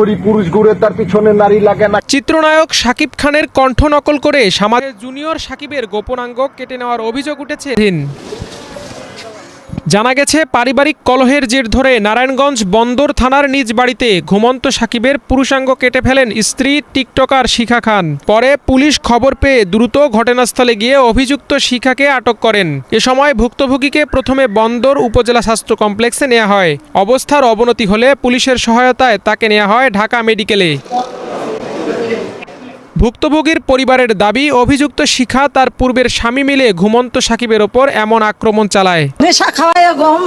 করি পুরুষ ঘুরে তার পিছনে নারী লাগে না। চিত্রনায়ক সাকিব খানের কণ্ঠ নকল করে সমাজে জুনিয়র সাকিবের গোপনাঙ্গ কেটে নেওয়ার অভিযোগ উঠেছে। জানা গেছে, পারিবারিক কলহের জের ধরে নারায়ণগঞ্জ বন্দর থানার নিজ বাড়িতে ঘুমন্ত সাকিবের পুরুষাঙ্গ কেটে ফেলেন স্ত্রী, টিকটকার শিখা খান। পরে পুলিশ খবর পেয়ে দ্রুত ঘটনাস্থলে গিয়ে অভিযুক্ত শিখাকে আটক করেন। এ সময় ভুক্তভোগীকে প্রথমে বন্দর উপজেলা স্বাস্থ্য কমপ্লেক্সে নেওয়া হয়। অবস্থার অবনতি হলে পুলিশের সহায়তায় তাকে নেওয়া হয় ঢাকা মেডিকেলে। ভুক্তভোগীর পরিবারের দাবি, অভিযুক্ত শিখা তার পূর্বের স্বামী মিলে ঘুমন্ত সাকিবের ওপর এমন আক্রমণ চালায়। নেশা খাওয়ায় গম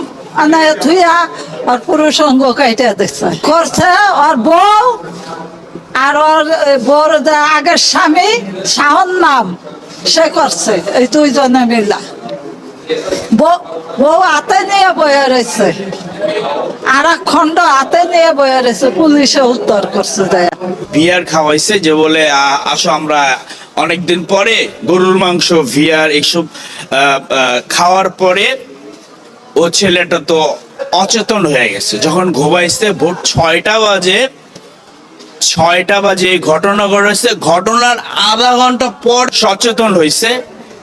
আনায় থুইয়া আর পুরুষ অঙ্গ কাইটা দেখছে। করছে আর বউ, আর ওর বউর আগের স্বামী, শাহন নাম, সে করছে। এই দুইজনে মিলা। বউ হাতে নিয়ে বয়ে রয়েছে। আর খণ্ড হাতে নিয়ে বয়ে রয়েছে, পুলিশে উত্তর করছে ভিয়ার খাওয়াইছে যে বলে আসো আমরা অনেকদিন পরে গরুর মাংস, ভিয়ার এইসব খাওয়ার পরে ও ছেলেটা তো অচেতন হয়ে গেছে। যখন ঘুমাইছে ভোর ছয়টা বাজে ছয়টা বাজে ঘটনা ঘটেছে। ঘটনার আধা ঘণ্টা পর সচেতন হয়েছে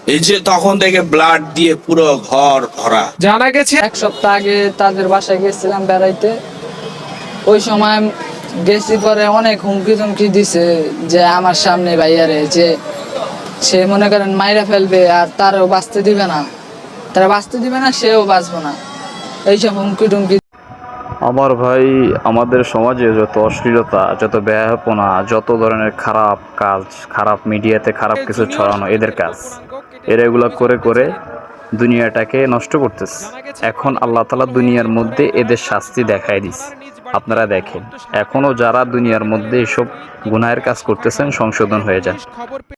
এই যে তখন থেকে ব্লাড দিয়ে পুরো ঘর ভরা। জানা গেছে এক সপ্তাহ আগে তাদের বাসায় গেছিলাম বেড়াইতে। ওই সময় গেছি পরে অনেক হুমকি টুমকি দিছে যে আমার সামনে ভাইয়ারে যে সে মনে করেন মাইরা ফেলবে আর তারও বাঁচতে দিবে না। তারা বাঁচতে দিবে না সেও বাঁচবো না। এইসব হুমকি টুমকি আমার ভাই আমাদের সমাজে যত অশ্লীলতা যত ব্যয়াপনা যত ধরনের খারাপ কাজ খারাপ মিডিয়াতে খারাপ কিছু ছড়ানো এদের কাজ। এরা এগুলো করে করে দুনিয়াটাকে নষ্ট করতেছে। এখন আল্লাহ তালা দুনিয়ার মধ্যে এদের শাস্তি দেখায় দিস আপনারা দেখেন, এখনও যারা দুনিয়ার মধ্যে এসব গুনাহের কাজ করতেছেন, সংশোধন হয়ে যান।